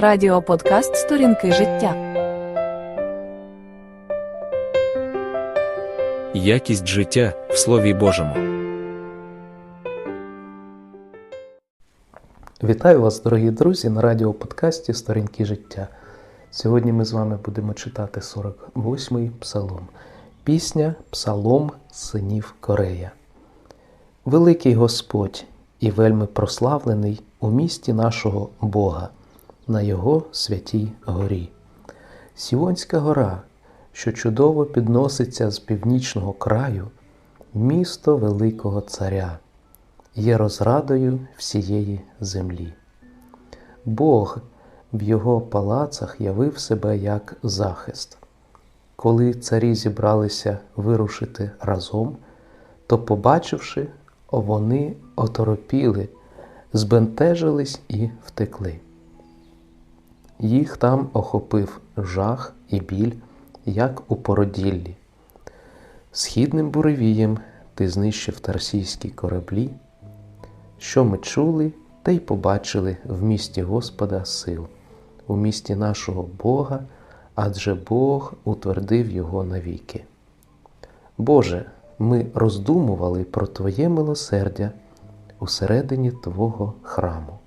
Радіоподкаст Сторінки життя. Якість життя в Слові Божому. Вітаю вас, дорогі друзі, на радіоподкасті Сторінки життя. Сьогодні ми з вами будемо читати 48-й псалом. Пісня Псалом синів Корея. Великий Господь і вельми прославлений у місті нашого Бога, на Його святій горі. Сіонська гора, що чудово підноситься з північного краю, місто Великого Царя є розрадою всієї землі. Бог в його палацах явив себе як захист. Коли царі зібралися вирушити разом, то, побачивши, вони оторопіли, збентежились і втекли. Їх там охопив жах і біль, як у породіллі. Східним буревієм ти знищив тарсійські кораблі, що ми чули, те й побачили в місті Господа сил, у місті нашого Бога, адже Бог утвердив його навіки. Боже, ми роздумували про Твоє милосердя усередині Твого храму.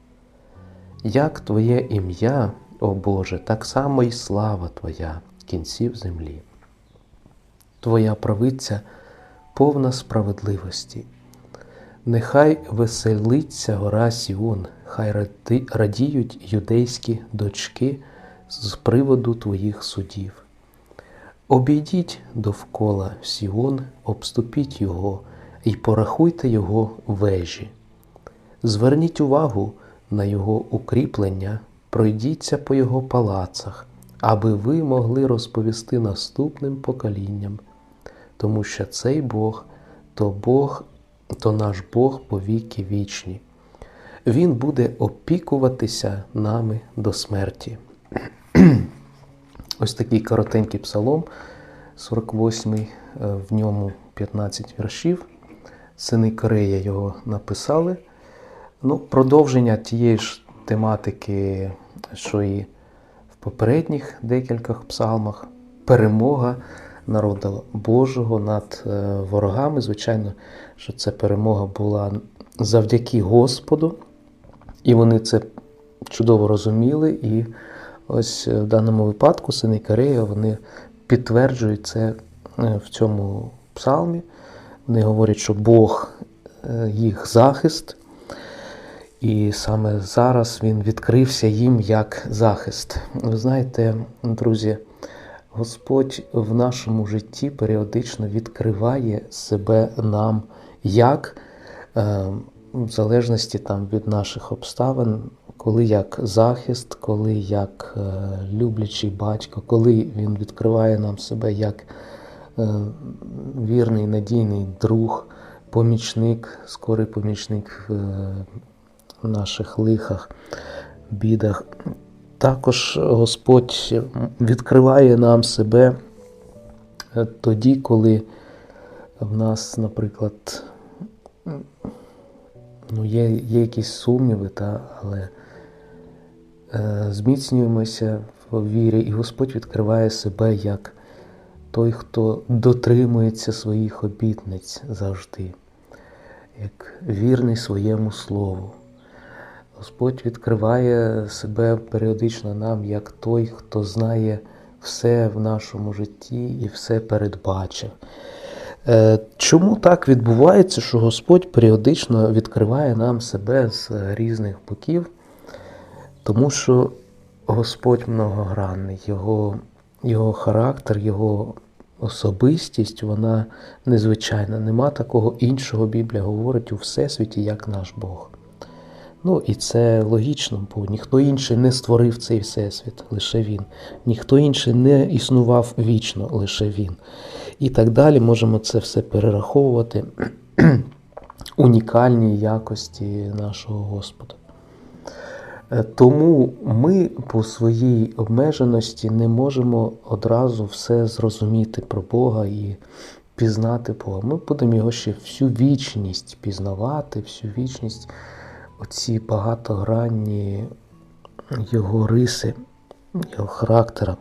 Як Твоє ім'я, о Боже, так само й слава Твоя кінців землі. Твоя правиця повна справедливості. Нехай веселиться гора Сіон, хай радіють юдейські дочки з приводу твоїх судів. Обійдіть довкола Сіон, обступіть його і порахуйте його вежі. Зверніть увагу на його укріплення, пройдіться по його палацах, аби ви могли розповісти наступним поколінням, тому що цей Бог то Бог то наш Бог повіки вічні. Він буде опікуватися нами до смерті. Ось такий коротенький псалом, 48-й, е, в ньому 15 віршів. Сини Корея його написали. Ну, продовження тієї ж тематики, що і в попередніх декількох псалмах. Перемога народу Божого над е, ворогами. Звичайно, що ця перемога була завдяки Господу, і вони це чудово розуміли. І ось е, в даному випадку сини Корея вони підтверджують це е, в цьому псалмі. Вони говорять, що Бог їх захист. І саме зараз він відкрився їм як захист. Ви знаєте, друзі, Господь в нашому житті періодично відкриває себе нам як, е, в залежності там, від наших обставин, коли як захист, коли як е, люблячий батько, коли Він відкриває нам себе як е, вірний, надійний друг, помічник, скорий помічник в наших лихах, бідах. Також Господь відкриває нам себе тоді, коли в нас, наприклад, ну, є, є якісь сумніви, та, але е, зміцнюємося в вірі, і Господь відкриває себе як той, хто дотримується своїх обітниць завжди, як вірний своєму слову. Господь відкриває себе періодично нам як той, хто знає все в нашому житті і все передбачив. Е, Чому так відбувається, що Господь періодично відкриває нам себе з різних боків? Тому що Господь многогранний, Його, його характер, Його особистість, вона незвичайна. Нема такого іншого Біблія говорить у всесвіті, як наш Бог. Ну і це логічно, бо ніхто інший не створив цей всесвіт, лише він. Ніхто інший не існував вічно, лише він. І так далі можемо це все перераховувати унікальні якості нашого Господа. Е, Тому ми по своїй обмеженості не можемо одразу все зрозуміти про Бога і пізнати Бога. Ми будемо його ще всю вічність пізнавати, всю вічність оці багатогранні його риси, його характера,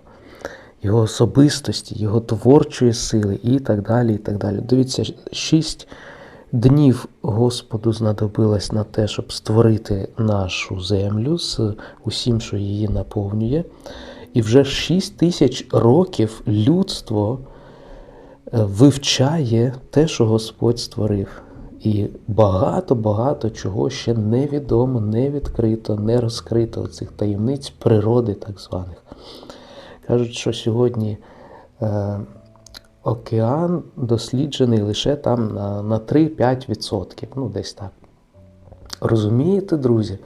його особистості, його творчої сили і так далі. і так далі. Дивіться, шість днів Господу знадобилось на те, щоб створити нашу землю з усім, що її наповнює. І вже шість тисяч років людство е, вивчає те, що Господь створив. І багато-багато чого ще невідомо, не відкрито, не розкрито цих таємниць природи, так званих. Кажуть, що сьогодні е, океан досліджений лише там на, на 3-5%, ну десь так. Розумієте, друзі,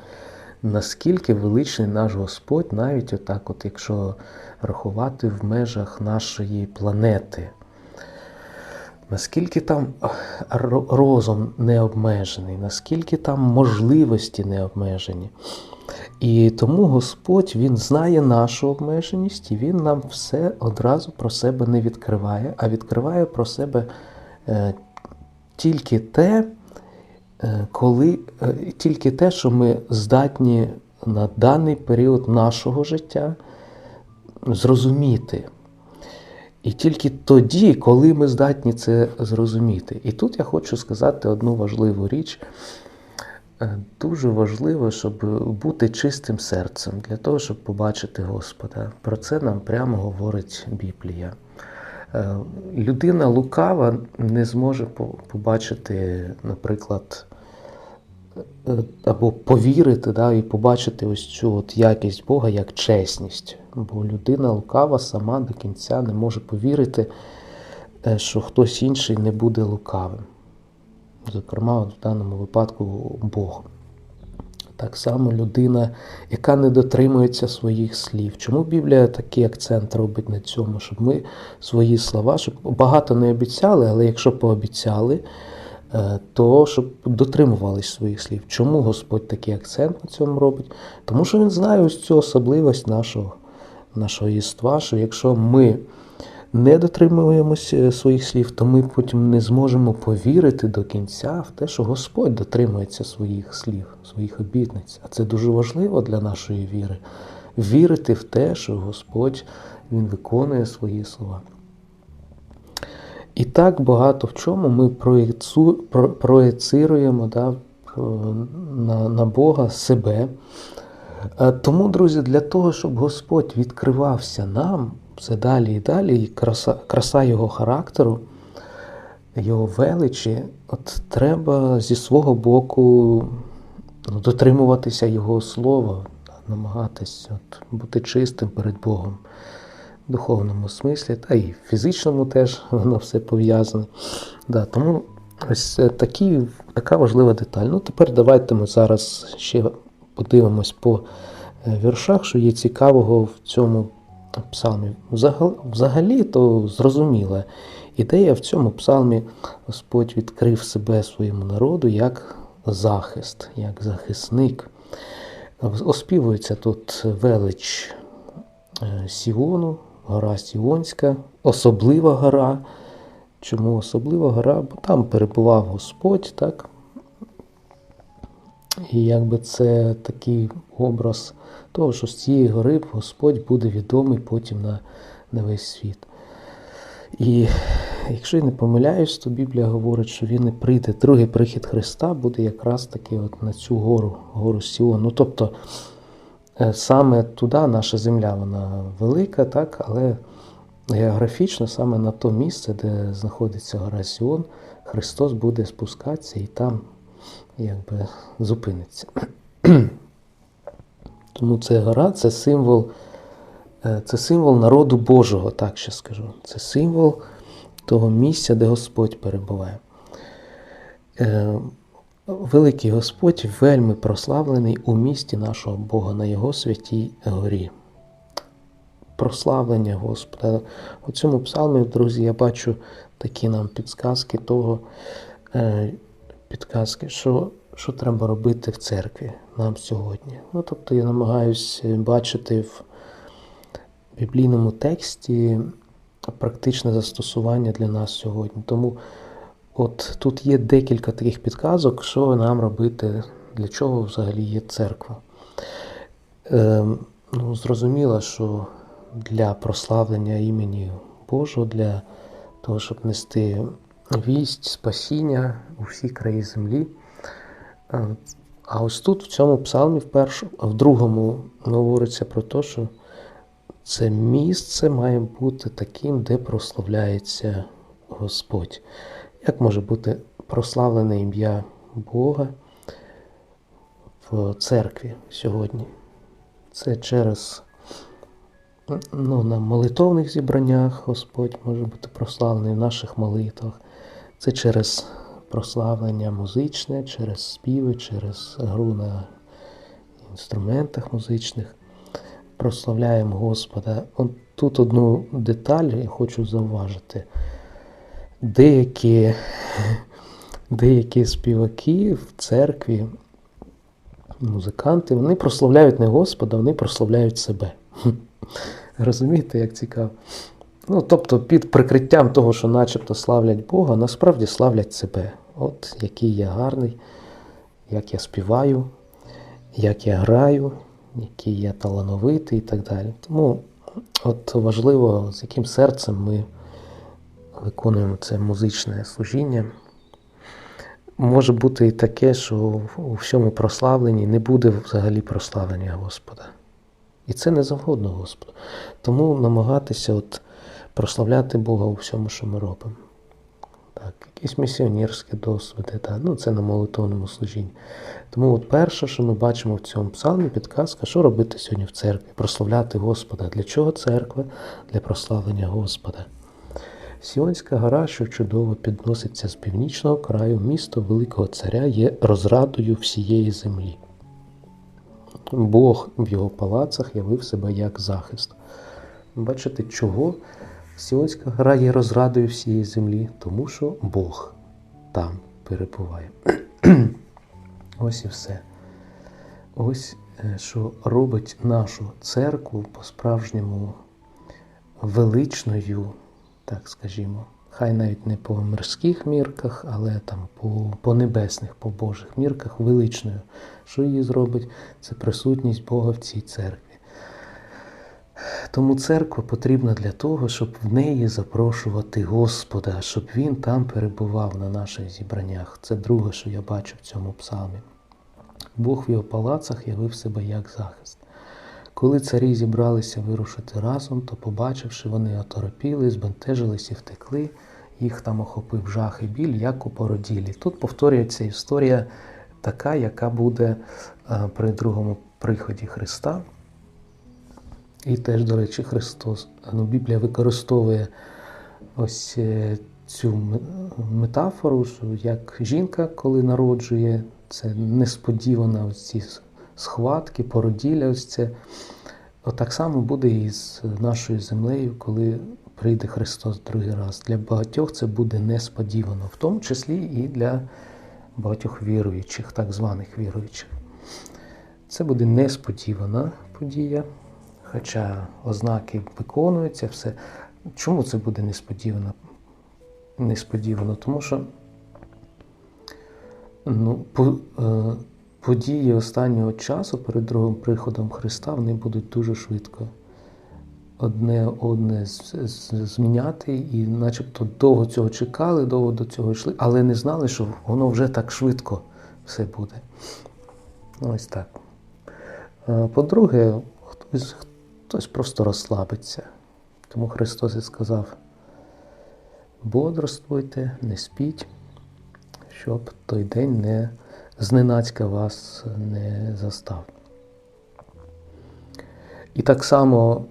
наскільки величний наш Господь, навіть отак, от якщо рахувати в межах нашої планети. Наскільки там розум не обмежений, наскільки там можливості не обмежені. І тому Господь Він знає нашу обмеженість, і Він нам все одразу про себе не відкриває, а відкриває про себе е, тільки те, е, коли, е, тільки те, що ми здатні на даний період нашого життя зрозуміти. І тільки тоді, коли ми здатні це зрозуміти. І тут я хочу сказати одну важливу річ. Е, Дуже важливо, щоб бути чистим серцем для того, щоб побачити Господа. Про це нам прямо говорить Біблія. Е, Людина лукава не зможе побачити, наприклад, або повірити да, і побачити ось цю от якість Бога як чесність. Бо людина лукава сама до кінця не може повірити, е, що хтось інший не буде лукавим. Зокрема, в даному випадку Бог. Так само людина, яка не дотримується своїх слів. Чому Біблія такий акцент робить на цьому? Щоб ми свої слова, щоб багато не обіцяли, але якщо пообіцяли, е, то щоб дотримувались своїх слів. Чому Господь такий акцент на цьому робить? Тому що Він знає ось цю особливість нашого, нашого єства, що якщо ми не дотримуємося своїх слів, то ми потім не зможемо повірити до кінця в те, що Господь дотримується своїх слів, своїх обітниць. А це дуже важливо для нашої віри. Вірити в те, що Господь Він виконує свої слова. І так багато в чому ми проєцируємо да, на, на Бога себе. Е, Тому, друзі, для того, щоб Господь відкривався нам все далі і далі, і краса, краса його характеру, його величі, от треба зі свого боку ну, дотримуватися Його слова, намагатись от, бути чистим перед Богом духовному смислі, та і фізичному теж воно все пов'язане. Да, тому ось е, такі, така важлива деталь. Ну, тепер давайте ми зараз ще подивимось по е, віршах, що є цікавого в цьому псалмі. Взагалі, взагалі то зрозуміла ідея в цьому псалмі Господь відкрив себе своєму народу як захист, як захисник. Оспівується тут велич е, Сіону, гора Сіонська, особлива гора. Чому особлива гора? Бо там перебував Господь, так? І якби це такий образ того, що з цієї гори Господь буде відомий потім на, на весь світ. І якщо я не помиляюсь, то Біблія говорить, що він не прийде. Другий прихід Христа буде якраз таки от на цю гору, гору Сіон. Ну тобто саме туди наша земля, вона велика, так, але географічно саме на то місце, де знаходиться гора Сіон, Христос буде спускатися і там якби зупиниться. Тому це гора це символ, е, це символ народу Божого, так ще скажу. Це символ того місця, де Господь перебуває. Великий Господь вельми прославлений у місті нашого Бога на Його святій горі. Прославлення Господа. У цьому псалмі, друзі, я бачу такі нам підсказки того, е, підказки, що, що треба робити в церкві нам сьогодні. Ну, тобто я намагаюся бачити в біблійному тексті практичне застосування для нас сьогодні. Тому от тут є декілька таких підказок, що нам робити, для чого взагалі є церква. Е, ну, зрозуміло, що для прославлення імені Божого, для того, щоб нести вість, спасіння у всі краї землі. Е, А ось тут, в цьому псалмі, в першому, в другому, говориться про те, що це місце має бути таким, де прославляється Господь. Як може бути прославлене ім'я Бога в церкві сьогодні? Це через ну, на молитовних зібраннях Господь може бути прославлений в наших молитвах. Це через прославлення музичне, через співи, через гру на інструментах музичних. Прославляємо Господа. От тут одну деталь я хочу зауважити. Деякі, деякі співаки в церкві, музиканти, вони прославляють не Господа, вони прославляють себе. Розумієте, як цікаво? Ну, тобто, під прикриттям того, що начебто славлять Бога, насправді славлять себе. От який я гарний, як я співаю, як я граю, який я талановитий і так далі. Тому от важливо, з яким серцем ми виконуємо це музичне служіння. Може бути і таке, що у всьому прославленні не буде взагалі прославлення Господа. І це не завгодно Господу. Тому намагатися от прославляти Бога у всьому, що ми робимо. Так, якісь місіонерські досвіди, так, ну це на молитовному служінні. Тому от перше, що ми бачимо в цьому псалмі, підказка, що робити сьогодні в церкві? Прославляти Господа. Для чого церква? Для прославлення Господа. Сіонська гора, що чудово підноситься з північного краю, місто Великого Царя є розрадою всієї землі. Бог в його палацах явив себе як захист. Бачите, чого Сіонська гора є розрадою всієї землі? Тому що Бог там перебуває. Ось і все. Ось е, що робить нашу церкву по-справжньому величною, так скажімо. Хай навіть не по мирських мірках, але там по, по небесних, по Божих мірках величною. Що її зробить? Це присутність Бога в цій церкві. Тому церква потрібна для того, щоб в неї запрошувати Господа, щоб Він там перебував на наших зібраннях. Це друге, що я бачу в цьому псалмі. Бог в його палацах явив себе як захист. Коли царі зібралися вирушити разом, то, побачивши, вони оторопіли, збентежились і втекли, їх там охопив жах і біль, як у породілі. Тут повторюється історія така, яка буде е, при другому приході Христа. І теж, до речі, Христос. Ну, Біблія використовує ось е, цю метафору, як жінка, коли народжує, це несподівано ось ці схватки, породілля, ось це. Отак само буде і з нашою землею, коли прийде Христос другий раз. Для багатьох це буде несподівано, в тому числі і для багатьох віруючих, так званих віруючих. Це буде несподівана подія, хоча ознаки виконуються, все. Чому це буде несподівано? Несподівано, тому що ну, по, е, події останнього часу перед другим приходом Христа вони будуть дуже швидко одне одне зміняти, і начебто довго цього чекали, довго до цього йшли, але не знали, що воно вже так швидко все буде. Ось так. По-друге, хтось, хтось просто розслабиться. Тому Христос і сказав: бодрствуйте, не спіть, щоб той день не зненацька вас не застав. І так само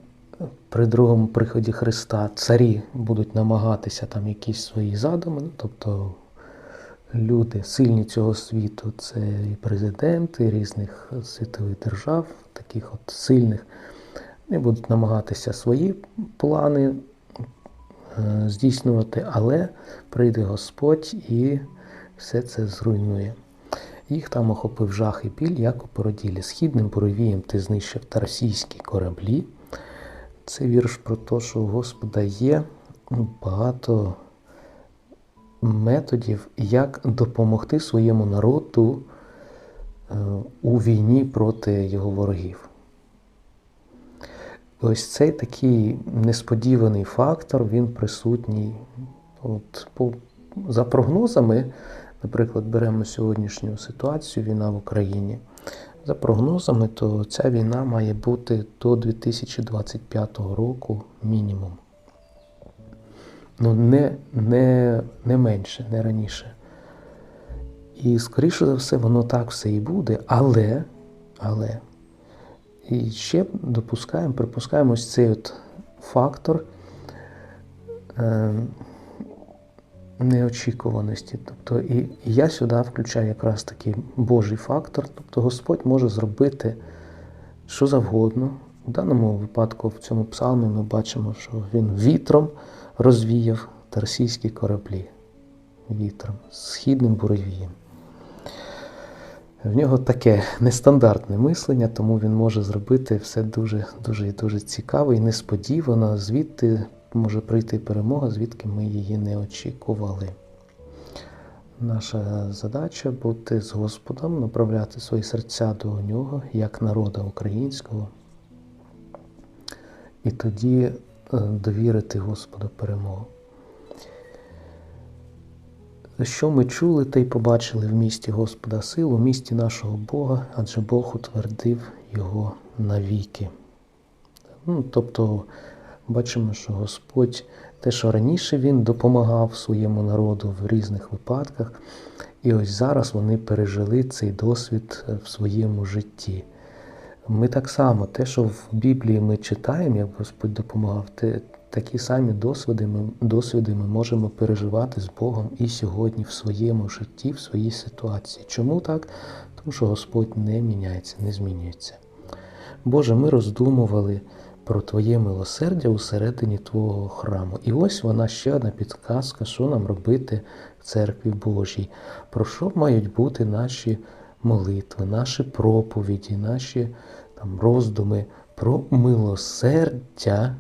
при другому приході Христа царі будуть намагатися там якісь свої задуми, ну, тобто люди сильні цього світу, це і президенти різних світових держав, таких от сильних, вони будуть намагатися свої плани е, здійснювати, але прийде Господь і все це зруйнує. Їх там охопив жах і біль, як у породілі. Східним буревієм ти знищив та російські кораблі. Це вірш про те, що у Господа є ну, багато методів, як допомогти своєму народу е, у війні проти його ворогів. ось цей такий несподіваний фактор, він присутній. От, по, за прогнозами, наприклад, беремо сьогоднішню ситуацію, війна в Україні. За прогнозами, то ця війна має бути до 2025 року мінімум. Ну, не, не, не менше, не раніше. І, скоріше за все, воно так все і буде, але, але, і ще допускаємо, припускаємо ось цей от фактор е, неочікуваності. Тобто, і, я сюди включаю якраз такий Божий фактор. Тобто Господь може зробити що завгодно. В даному випадку, в цьому псалмі, ми бачимо, що він вітром розвіяв російські кораблі. Вітром, східним буревієм. В нього таке нестандартне мислення, тому він може зробити все дуже дуже дуже цікаво і несподівано, звідти може прийти перемога, звідки ми її не очікували. Наша задача бути з Господом, направляти свої серця до нього, як народа українського, і тоді е, довірити Господу перемогу. Що ми чули та й побачили в місті Господа сил, у місті нашого Бога, адже Бог утвердив його навіки. Ну, тобто бачимо, що Господь те, що раніше Він допомагав своєму народу в різних випадках, і ось зараз вони пережили цей досвід в своєму житті. Ми так само, те, що в Біблії ми читаємо, як Господь допомагав, те, такі самі досвіди ми, досвіди ми можемо переживати з Богом і сьогодні в своєму житті, в своїй ситуації. Чому так? Тому що Господь не міняється, не змінюється. Боже, ми роздумували про Твоє милосердя усередині Твого храму. І ось вона ще одна підказка, що нам робити в церкві Божій, про що мають бути наші молитви, наші проповіді, наші там, роздуми про милосердя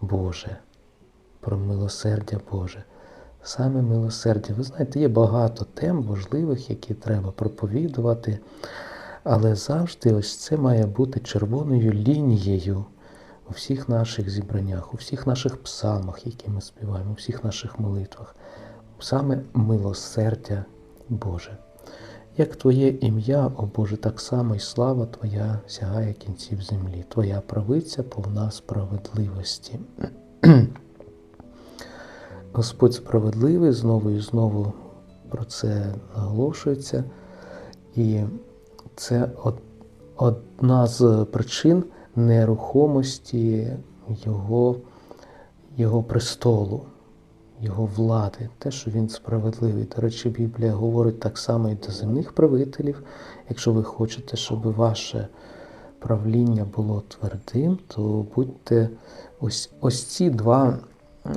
Боже. Про милосердя Боже. Саме милосердя. Ви знаєте, є багато тем важливих, які треба проповідувати, але завжди ось це має бути червоною лінією у всіх наших зібраннях, у всіх наших псалмах, які ми співаємо, у всіх наших молитвах. Саме милосердя Боже. Як Твоє ім'я, о Боже, так само і слава Твоя сягає кінців землі, Твоя правиця повна справедливості. Господь справедливий, знову і знову про це наголошується. І це одна з причин нерухомості Його, Його престолу, Його влади, те, що він справедливий. До речі, Біблія говорить так само і до земних правителів. Якщо ви хочете, щоб ваше правління було твердим, то будьте ось, ось ці два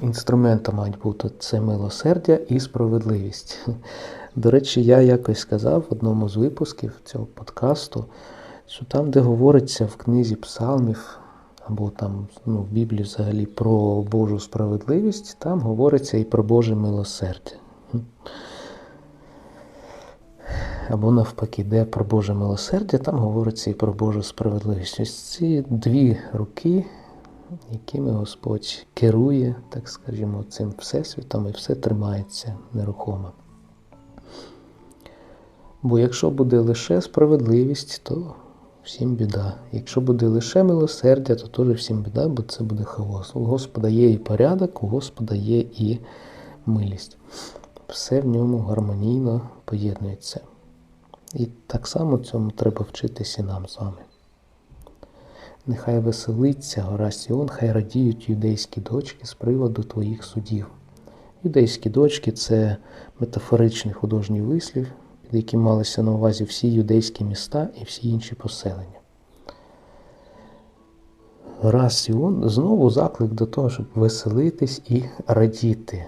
інструмента мають бути це милосердя і справедливість. До речі, я якось сказав в одному з випусків цього подкасту, що там, де говориться в книзі псалмів, або там ну, в Біблії взагалі про Божу справедливість, там говориться і про Боже милосердя. Або навпаки, де про Боже милосердя, там говориться і про Божу справедливість. Ось ці дві руки, якими Господь керує, так скажімо, цим всесвітом, і все тримається нерухомо. Бо якщо буде лише справедливість, то всім біда. Якщо буде лише милосердя, то теж всім біда, бо це буде хаос. У Господа є і порядок, у Господа є і милість. Все в ньому гармонійно поєднується. І так само цьому треба вчитися нам з вами. Нехай веселиться гора Сіон, хай радіють юдейські дочки з приводу твоїх судів. Юдейські дочки це метафоричний художній вислів, під яким малися на увазі всі юдейські міста і всі інші поселення. Гора Сіон знову заклик до того, щоб веселитись і радіти.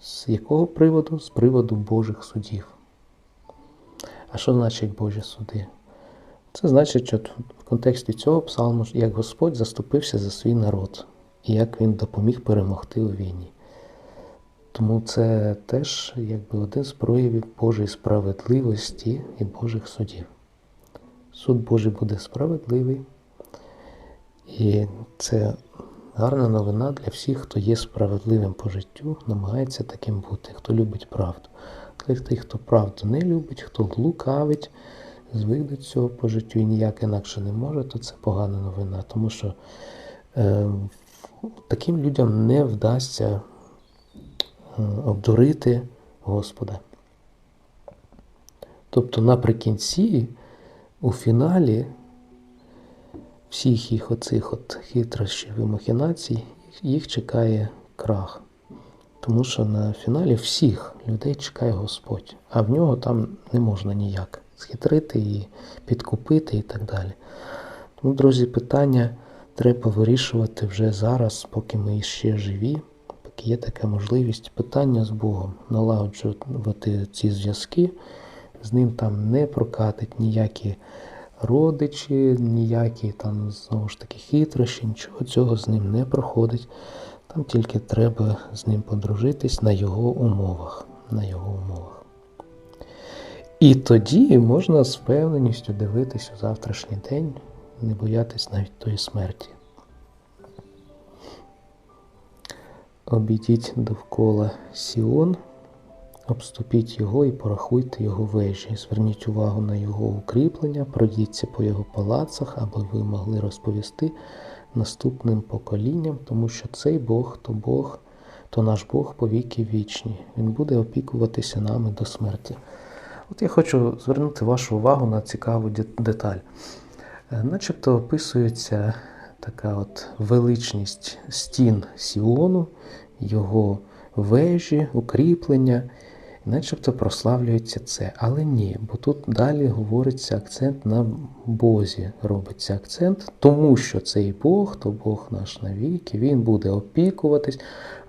З якого приводу? З приводу Божих судів. А що значить Божі суди? Це значить, що в контексті цього псалму, як Господь заступився за свій народ і як він допоміг перемогти у війні. Тому це теж якби один з проявів Божої справедливості і Божих судів. Суд Божий буде справедливий, І це гарна новина для всіх, хто є справедливим по життю, намагається таким бути, хто любить правду. Для тих, хто правду не любить, хто лукавить, звик до цього по життю і ніяк інакше не може, то це погана новина. Тому що е, таким людям не вдасться обдурити Господа. Тобто наприкінці, у фіналі всіх їх оцих от хитрощів і махінацій, їх чекає крах. Тому що на фіналі всіх людей чекає Господь, а в нього там не можна ніяк схитрити і підкупити і так далі. Тому, друзі, питання треба вирішувати вже зараз, поки ми ще живі, поки є така можливість питання з Богом, налагоджувати ці зв'язки, з ним там не прокатить ніякі родичі, ніякі там знову ж таки хитрощі, нічого цього з ним не проходить. Там тільки треба з ним подружитись на його умовах. На його умовах. І тоді можна з впевненістю дивитись у завтрашній день, не боятись навіть тої смерті. Обійдіть довкола Сіон, обступіть його і порахуйте його вежі. Зверніть увагу на його укріплення, пройдіться по його палацах, аби ви могли розповісти наступним поколінням, тому що цей Бог то Бог, то наш Бог по віки вічні. Він буде опікуватися нами до смерті. От я хочу звернути вашу увагу на цікаву деталь. Е, Начебто описується така от величність стін Сіону, його вежі, укріплення, начебто прославлюється це. Але ні, бо тут далі говориться акцент на Бозі, робиться акцент, тому що цей Бог, то Бог наш навіки, він буде опікуватись.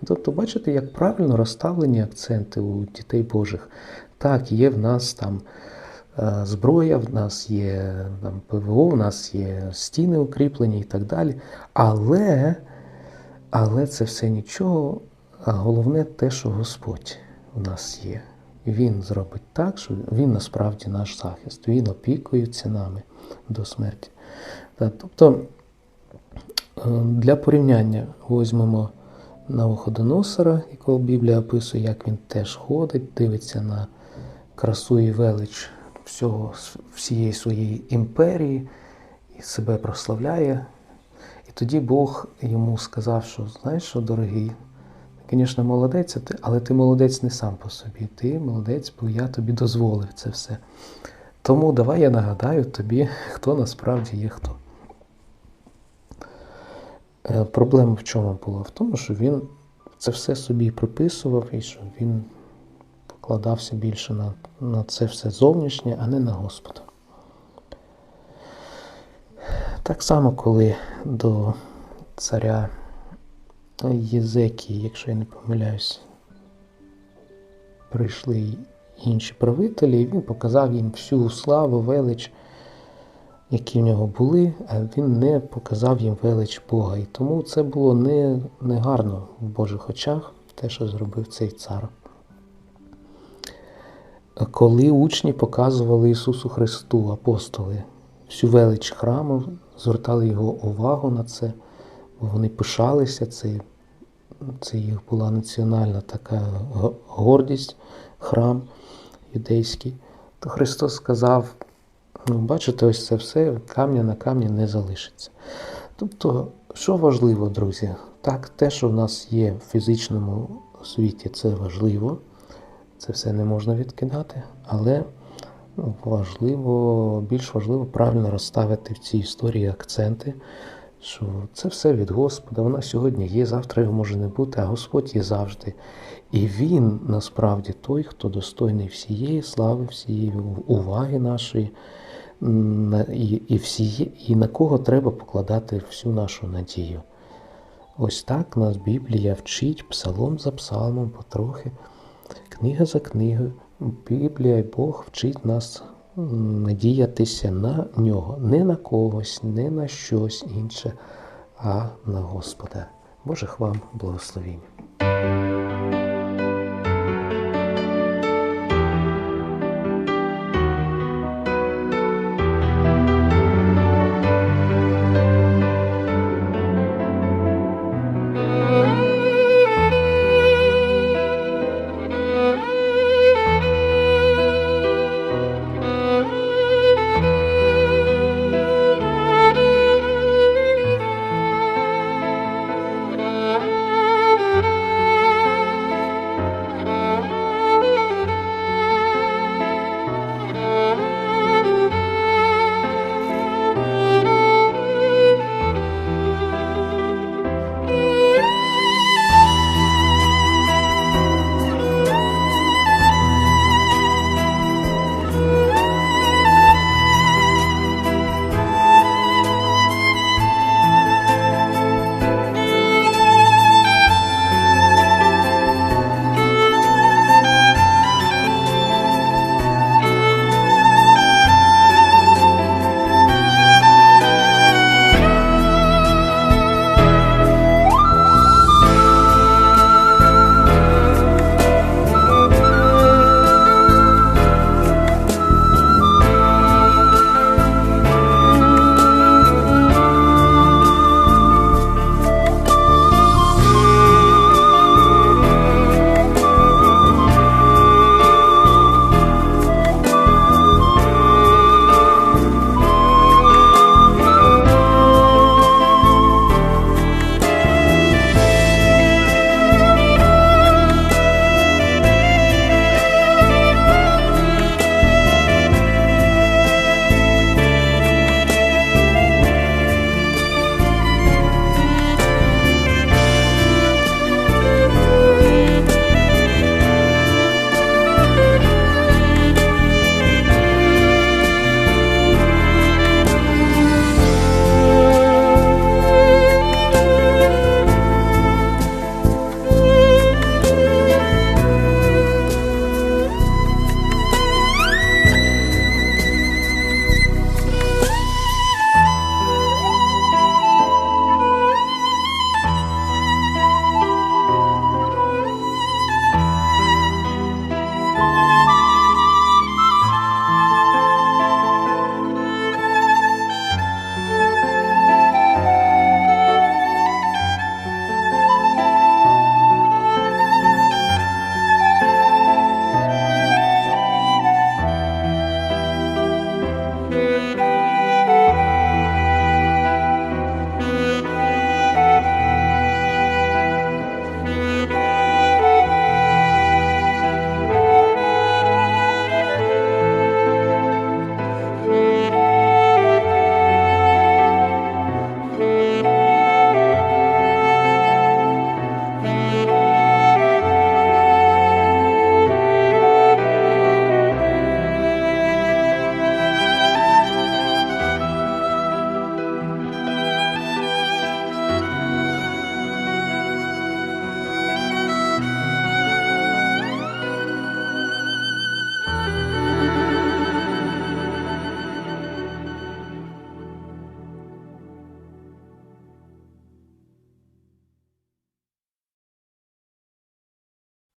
Тобто, бачите, як правильно розставлені акценти у дітей Божих. Так, є в нас там зброя, в нас є там, ПВО, в нас є стіни укріплені і так далі. Але, але це все нічого, а головне те, що Господь у нас є. Він зробить так, що він насправді наш захист, він опікується нами до смерті. Тобто, е, для порівняння візьмемо Навуходоносора, якого Біблія описує, як він теж ходить, дивиться на красу і велич всього, всієї своєї імперії і себе прославляє. І тоді Бог йому сказав, що знаєш що, дорогий, ти, звісно, молодець, але ти молодець не сам по собі. Ти молодець, бо я тобі дозволив це все. Тому давай я нагадаю тобі, хто насправді є хто. Е, Проблема в чому була? В тому, що він це все собі приписував і що він покладався більше на, на це все зовнішнє, а не на Господа. Так само, коли до царя Єзекії, якщо я не помиляюсь, прийшли інші правителі, і він показав їм всю славу, велич, які в нього були, а він не показав їм велич Бога. І тому це було не, не гарно в Божих очах, те, що зробив цей цар. Коли учні показували Ісусу Христу, апостоли, всю велич храму, звертали його увагу на це, бо вони пишалися, це, це їх була національна така гордість, храм юдейський, то Христос сказав, ну, бачите, ось це все, камня на камні не залишиться. Тобто, що важливо, друзі? Так, те, що в нас є в фізичному світі, це важливо. Це все не можна відкидати, але ну, важливо, більш важливо правильно розставити в цій історії акценти, що це все від Господа. Вона сьогодні є, завтра його може не бути, а Господь є завжди. І Він насправді той, хто достойний всієї слави, всієї уваги нашої, і, і, всіє, і на кого треба покладати всю нашу надію. Ось так нас Біблія вчить псалом за псалмом потрохи, книга за книгою. Біблія і Бог вчить нас надіятися на нього, не на когось, не на щось інше, а на Господа. Божих вам благословінь.